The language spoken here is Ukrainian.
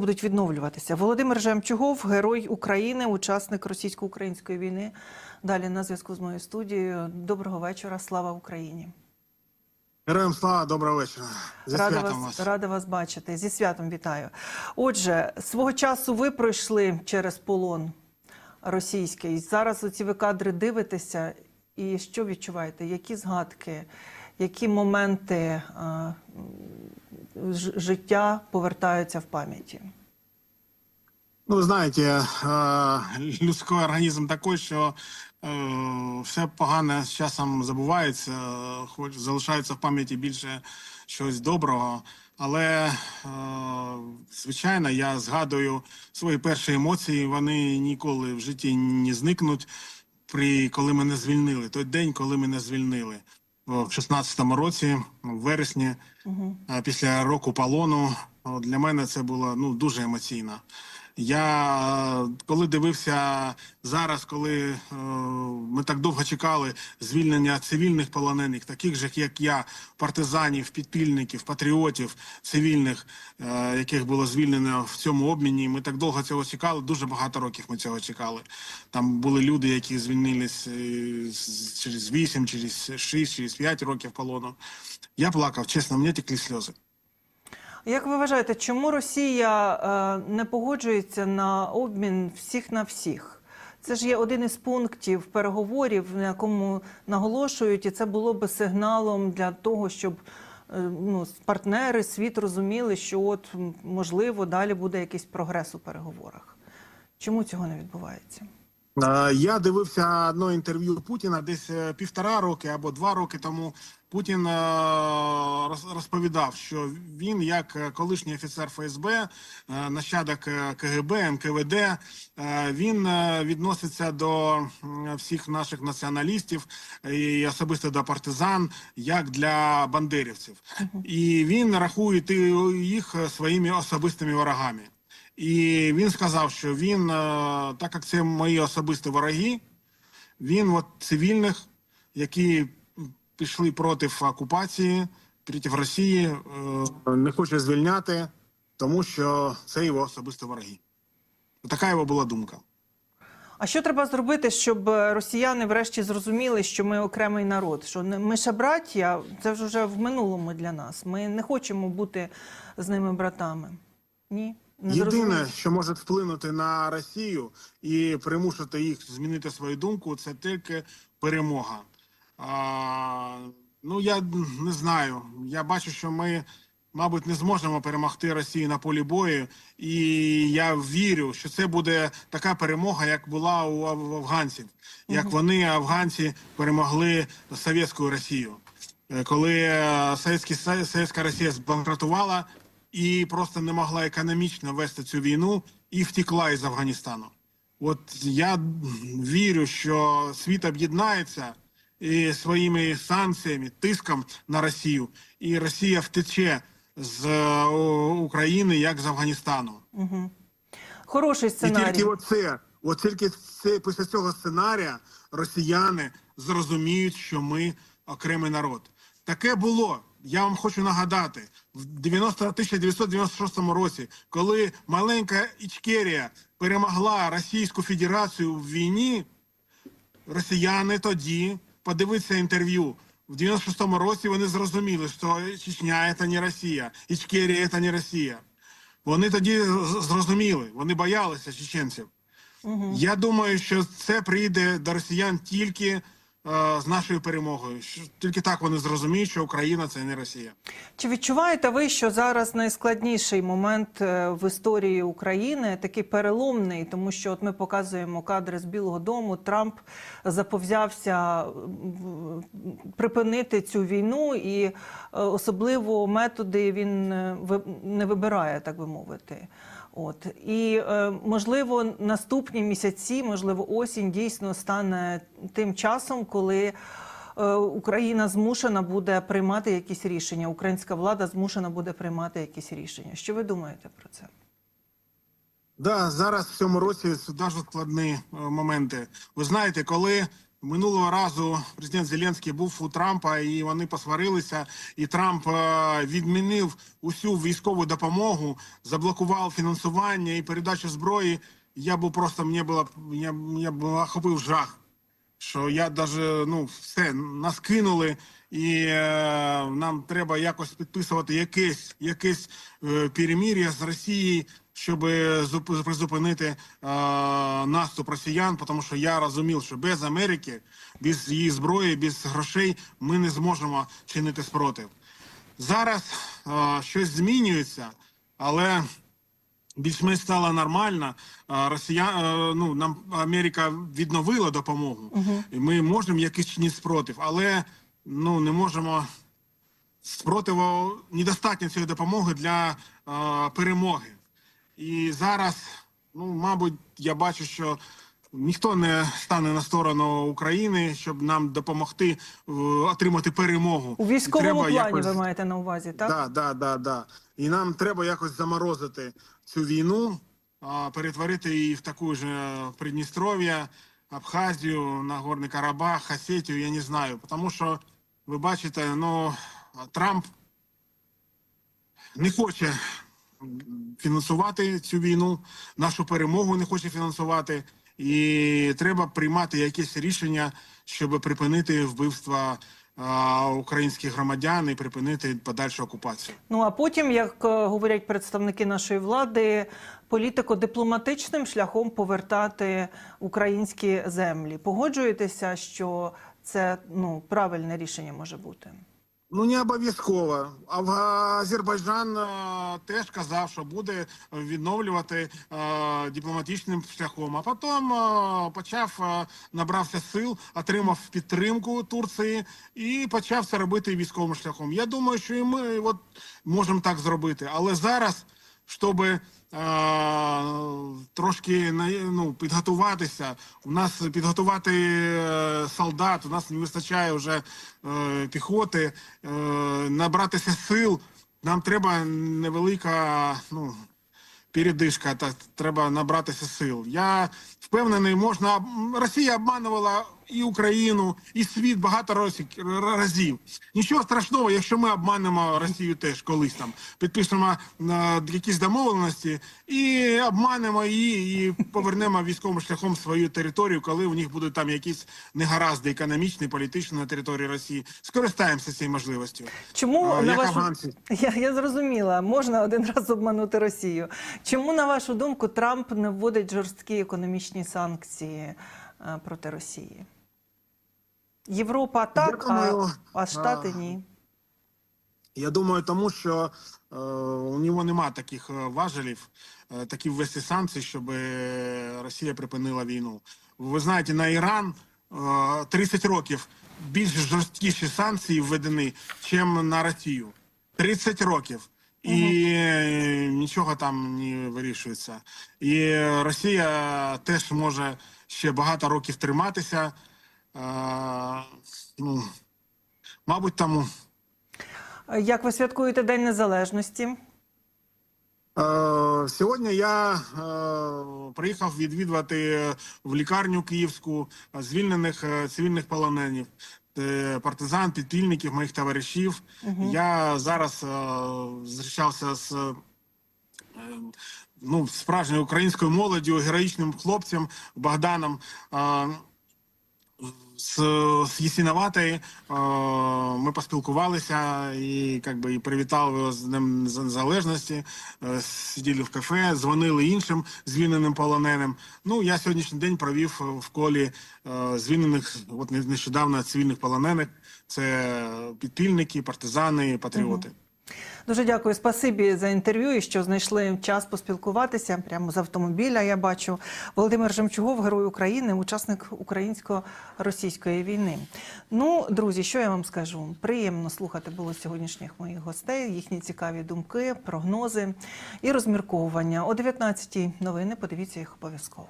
будуть відновлюватися. Володимир Жемчугов, герой України, учасник російсько-української війни. Далі на зв'язку з моєю студією. Доброго вечора. Слава Україні! Героям слава, доброго вечора. Зі Рада святом вас, вас. рада вас бачити. Зі святом вітаю. Отже, свого часу ви пройшли через полон російський. Зараз оці ви кадри дивитеся, і що відчуваєте? Які згадки, які моменти а, життя повертаються в пам'яті? Ну, ви знаєте, е, людський організм такий, що е, все погане з часом забувається, хоч залишається в пам'яті більше щось доброго. Але, е, звичайно, я згадую свої перші емоції. Вони ніколи в житті не зникнуть. При коли мене звільнили, той день, коли мене звільнили в 16-му році, в вересні, угу. після року полону, для мене це було ну дуже емоційно. Я е, коли дивився зараз, коли е, ми так довго чекали звільнення цивільних полонених, таких же як я, партизанів, підпільників, патріотів цивільних, е, яких було звільнено в цьому обміні. Ми так довго цього чекали. Дуже багато років ми цього чекали. Там були люди, які звільнились е, через 8, через 6, через 5 років полону. Я плакав, чесно, мені текли сльози. Як ви вважаєте, чому Росія е, не погоджується на обмін всіх на всіх? Це ж є один із пунктів переговорів, на якому наголошують, і це було би сигналом для того, щоб е, ну, партнери, світ розуміли, що от можливо далі буде якийсь прогрес у переговорах. Чому цього не відбувається? Е, Я дивився одне інтерв'ю Путіна десь півтора роки або два роки тому. Путін е, розповідав, що він, як е, колишній офіцер ФСБ, е, нащадок КГБ, НКВД, він відноситься до всіх наших націоналістів і особисто до партизан, як для бандерівців. І він рахує їх своїми особистими ворогами. І він сказав, що він, так як це мої особисті вороги, він от цивільних, які пішли проти окупації, проти Росії, е, не хоче звільняти, тому що це його особисті вороги. Така його була думка. А що треба зробити, щоб росіяни врешті зрозуміли, що ми окремий народ? Що ми ще браття, це вже в минулому для нас. Ми не хочемо бути з ними братами. Ні? Не Єдине, що може вплинути на Росію і примусити їх змінити свою думку, це тільки перемога. А, ну я не знаю. Я бачу, що ми, мабуть, не зможемо перемогти Росію на полі бою, і я вірю, що це буде така перемога, як була у аф- афганців, як вони афганці перемогли совєтську Росію. Е, коли е, Совєтська Росія збанкрутувала і просто не могла економічно вести цю війну і втекла із Афганістану. От я вірю, що світ об'єднається і своїми санкціями, тиском на Росію, і Росія втече з е, України як з Афганістану. Хороший І сценарій. тільки оце, от тільки це після цього сценарія росіяни зрозуміють, що ми окремий народ. Таке було. Я вам хочу нагадати, в 90, 1996 році, коли маленька Ічкерія перемогла Російську Федерацію в війні, росіяни тоді подивитися інтерв'ю. В 96-му році вони зрозуміли, що Чечня це не Росія, Ічкерія це не Росія. Вони тоді зрозуміли, вони боялися чеченців. Я думаю, що це прийде до росіян тільки з нашою перемогою. Тільки так вони зрозуміють, що Україна це не Росія. Чи відчуваєте ви, що зараз найскладніший момент е, в історії України такий переломний, тому що от ми показуємо кадри з Білого Дому. Трамп заповзявся припинити цю війну, і е, особливо методи він е, не вибирає, так би мовити. От і е, можливо наступні місяці, можливо, осінь дійсно стане тим часом, коли е, Україна змушена буде приймати якісь рішення. Українська влада змушена буде приймати якісь рішення. Що ви думаєте про це? Да, зараз в цьому році дуже складні е, моменти. Ви знаєте, коли Минулого разу президент Зеленський був у Трампа, і вони посварилися. І Трамп е, відмінив усю військову допомогу, заблокував фінансування і передачу зброї. Я був просто мені було я, я охопив жах. Що я даже ну все нас кинули, і е, нам треба якось підписувати якесь якесь е, перемір'я з Росією, щоб зуп- призупинити е, наступ росіян, тому що я розумів, що без Америки, без її зброї, без грошей ми не зможемо чинити спротив. Зараз е, щось змінюється, але більш-менш стала нормальна. Росія, е, ну нам Америка відновила допомогу, і ми можемо якийсь чинити спротив, але ну не можемо спротиву недостатньо цієї допомоги для е, перемоги. І зараз, ну мабуть, я бачу, що ніхто не стане на сторону України, щоб нам допомогти е, отримати перемогу. У військовому треба плані якось- ви маєте на увазі, так? Да, да, да, да. І нам треба якось заморозити цю війну, перетворити її в таку ж е, Придністров'я, Абхазію, Нагорний Карабах, Осетію, я не знаю. Тому що ви бачите, ну Трамп не хоче фінансувати цю війну, нашу перемогу не хоче фінансувати. І треба приймати якесь рішення, щоб припинити вбивства українських громадян і припинити подальшу окупацію. Ну а потім, як е, говорять представники нашої влади, політико-дипломатичним шляхом повертати українські землі. Погоджуєтеся, що це ну правильне рішення може бути? Ну не обов'язково. Азербайджан е, теж казав, що буде відновлювати е, дипломатичним шляхом. А потім е, почав набрався сил, отримав підтримку Турції і почав це робити військовим шляхом. Я думаю, що і ми от можемо так зробити. Але зараз, щоб е, трошки ну, підготуватися. У нас підготувати е, солдат, у нас не вистачає вже е, піхоти, е, набратися сил. Нам треба невелика ну, передишка, та треба набратися сил. Я впевнений, можна Росія обманувала і Україну, і світ багато разів-. Нічого страшного, якщо ми обманемо Росію теж колись там, підпишемо на якісь домовленості і обманемо її, і повернемо військовим шляхом свою територію, коли у них будуть там якісь негаразди економічні, політичні на території Росії. Скористаємося цією можливістю. Чому А, на як вашу я, я зрозуміла, можна один раз обманути Росію. Чому на вашу думку Трамп не вводить жорсткі економічні санкції е, проти Росії? Європа так, думаю, а, а Штати а, ні. Я думаю, тому що е, у нього нема таких е, важелів, е, такі ввести санкції, щоб е, Росія припинила війну. Ви знаєте, на Іран е, 30 років більш жорсткіші санкції введені, ніж на Росію. 30 років. І е, нічого там не вирішується. І Росія теж може ще багато років триматися. Ну, мабуть, тому. Як ви святкуєте День Незалежності? Е, Сьогодні я е, приїхав відвідувати в лікарню київську е, звільнених цивільних полоненів, партизан, підпільників, моїх товаришів. Я зараз зустрічався з ну, справжньою українською молоддю, героїчним хлопцем Богданом. З, з Єсіноватої е, ми поспілкувалися і как би, і привітали його з Незалежності, е, сиділи в кафе, дзвонили іншим звільненим полоненим. Ну, я сьогоднішній день провів в колі е, звільнених, от не- нещодавно цивільних полонених. Це підпільники, партизани, патріоти. Дуже дякую, спасибі за інтерв'ю і що знайшли час поспілкуватися прямо з автомобіля. Я бачу Володимир Жемчугов, герой України, учасник українсько-російської війни. Ну, друзі, що я вам скажу? Приємно слухати було сьогоднішніх моїх гостей, їхні цікаві думки, прогнози і розмірковування. О 19-й новини. Подивіться їх обов'язково.